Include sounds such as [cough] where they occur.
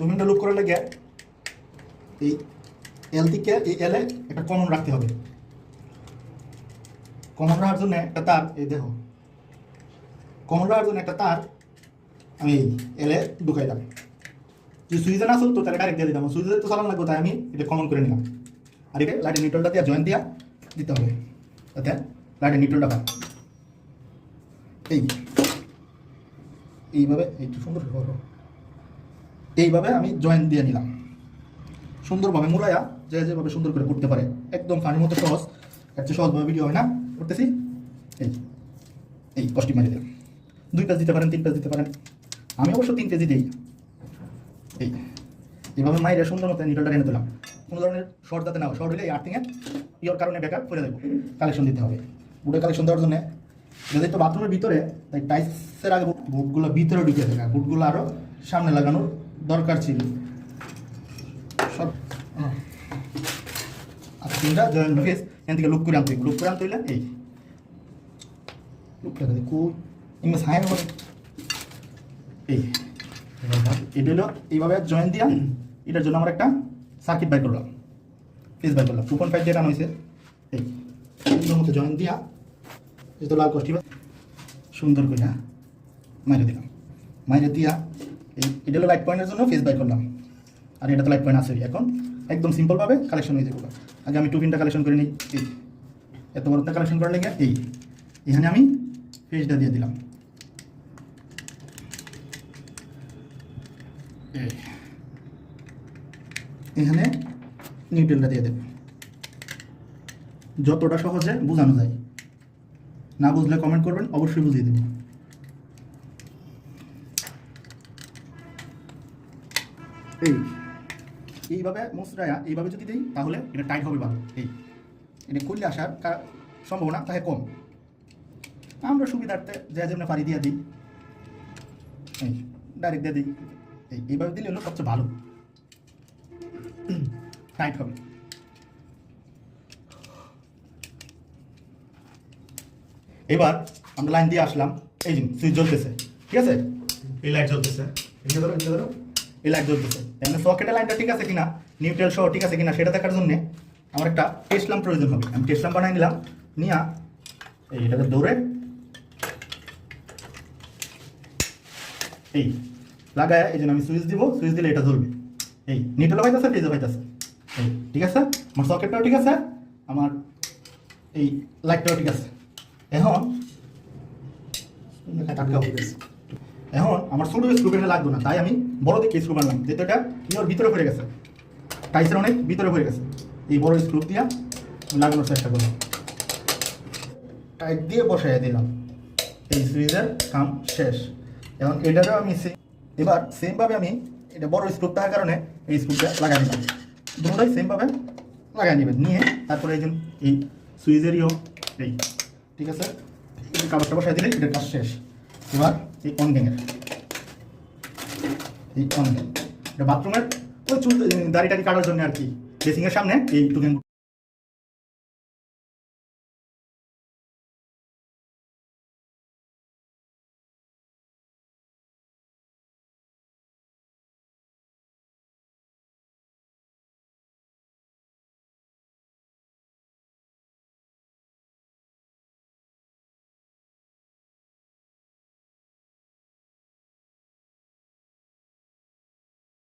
উইমেনটা loop করার লাগে এই এল থেকে এই এলে একটা কমন রাখতে হবে। কমন রাখার জন্য একটা তার, এই দেখো। কমন রাখার জন্য একটা তার আমি এলে ঢুকাইলাম যদি সুইচে না চলতো, তাহলে ডাইরেক্ট দিয়ে দিতাম। সুইচে তো চালান লাগবে, তাই আমি এটা কমন করে নিলাম। আর এটা লাইটের নিউট্রলটা দিয়ে জয়েন্ট দিয়া দিতে হবে। তাতে লাইটের নিউট্রলটা পায় এই। এইভাবে একটু সুন্দর এইভাবে আমি জয়েন দিয়ে নিলাম। সুন্দরভাবে মুড়াইয়া যে যেভাবে সুন্দর করে করতে পারে। একদম ফানির মতো সহজ। চেয়ে সহজভাবে ভিডিও হয় না। করতেছি। এই এই কষ্টি মারি দিলাম। দুই পেজ দিতে পারেন, তিন পেজ দিতে পারেন। আমি অবশ্য তিন পেজই দিই। এই, এইভাবে মাইরে সুন্দর মতো নিটলটা এনে দিলাম। কোনো ধরনের শর্ট যাতে না শর্ট হলে এই আর্থিংয়ে ইয়োর কারণে বেকার করে দেবো। কালেকশন দিতে হবে। বুটের কালেকশন দেওয়ার জন্য যদি তো বাথরুমের ভিতরে, তাই টাইসের আগে বুটগুলো ভিতরে ঢুকে থাকে বুটগুলো আরও সামনে লাগানোর দরকার ছিল। সব। আর তিনটা জয়েন্ট ফেস এখান থেকে লুক করে আনতে লুক করে আনতে হইলে এই লুক করে কই ইমে সাহেব বলে এই, এটা হলো, এইভাবে জয়েন দিয়া এটার জন্য আমরা একটা সার্কিট বাই করলাম। ফেস বাই করলাম। টু পয়েন্ট ফাইভ যেটা হয়েছে। এই, সুন্দর মতো জয়েন দিয়া যেহেতু লাল কষ্টি সুন্দর করে মাইরে দিলাম। মাইরে দিয়া এটা হলো লাইট পয়েন্টের জন্য ফেস বাই করলাম। আর এটা তো লাইট পয়েন্ট আছে এখন একদম সিম্পলভাবে কালেকশন হয়ে যাবে। আগে আমি টু পিনটা কালেকশন করে নিই। এই, এত বড়টা কালেকশন করার লেগে এই, এখানে আমি ফেসটা দিয়ে দিলাম। এখানে নিউট্রেলটা দিয়ে দেবে। যতটা সহজে বোঝানো যায়। না বুঝলে কমেন্ট করবেন, অবশ্যই বুঝিয়ে দেবো। এই এইভাবে মুসরায়া এইভাবে যদি দিই তাহলে এটা টাইট হবে ভালো এই এটা করলে আসার সম্ভাবনা তাহে কম। আমরা সুবিধার্থে যা যেমন পারি দিয়ে দিই। এই ডাইরেক্ট দিয়ে দিই। এই এইভাবে দিলে হলো সবচেয়ে ভালো। [clears throat] টাইট হবে। এবার আমরা লাইন দিয়ে আসলাম। এই সুইচ জ্বলতেছে। ঠিক আছে? এই লাইট জ্বলতেছে। এদিকে ধরো এদিকে ধরো। এই লাইট জ্বলতেছে এখানে সকেটের লাইনটা ঠিক আছে কিনা? নিউট্রাল সহ ঠিক আছে কিনা সেটা দেখার জন্য আমার একটা টেস্ট ল্যাম্প প্রয়োজন হবে। আমি টেস্ট ল্যাম্প বানাই নিলাম। নিয়া এই এটাকে দৌড়ে এই লাগায় এই জন্য আমি সুইচ দিব। সুইচ দিলে এটা জ্বলবে এই নিউট্রাল পাইতেছে ফেজে পাইতেছে। এই ঠিক আছে? আমার সকেটটাও ঠিক আছে। আমার এই লাইটটাও ঠিক আছে। এখন আছে এখন আমার ছোটো স্ক্রু পেনে লাগবে না, তাই আমি বড় দিকে স্ক্রু বানলাম যেহেতু এটা ইনোর ভিতরে পড়ে গেছে। টাইসের অনেক ভিতরে পড়ে গেছে। এই বড় স্ক্রু দিয়া লাগানোর চেষ্টা করলাম। টাইট দিয়ে বসাই দিলাম। এই সুইচের কাম শেষ। এখন এটারও আমি এবার সেমভাবে আমি এটা বড় স্ক্রুপ থাকার কারণে এই স্ক্রুটা লাগাই নিলাম দুটোই সেমভাবে লাগাই নেবেন নিয়ে তারপরে এই যে এই সুইচেরইও এই, ঠিক আছে? কাগজটা বসাই দিলে এটার কাজ শেষ। এবার এই অন গ্যাংয়ের এই অন এটা বাথরুমের ওই চুল দাড়ি টাড়ি কাটার জন্য আর কি। ড্রেসিংয়ের সামনে এই টুকেন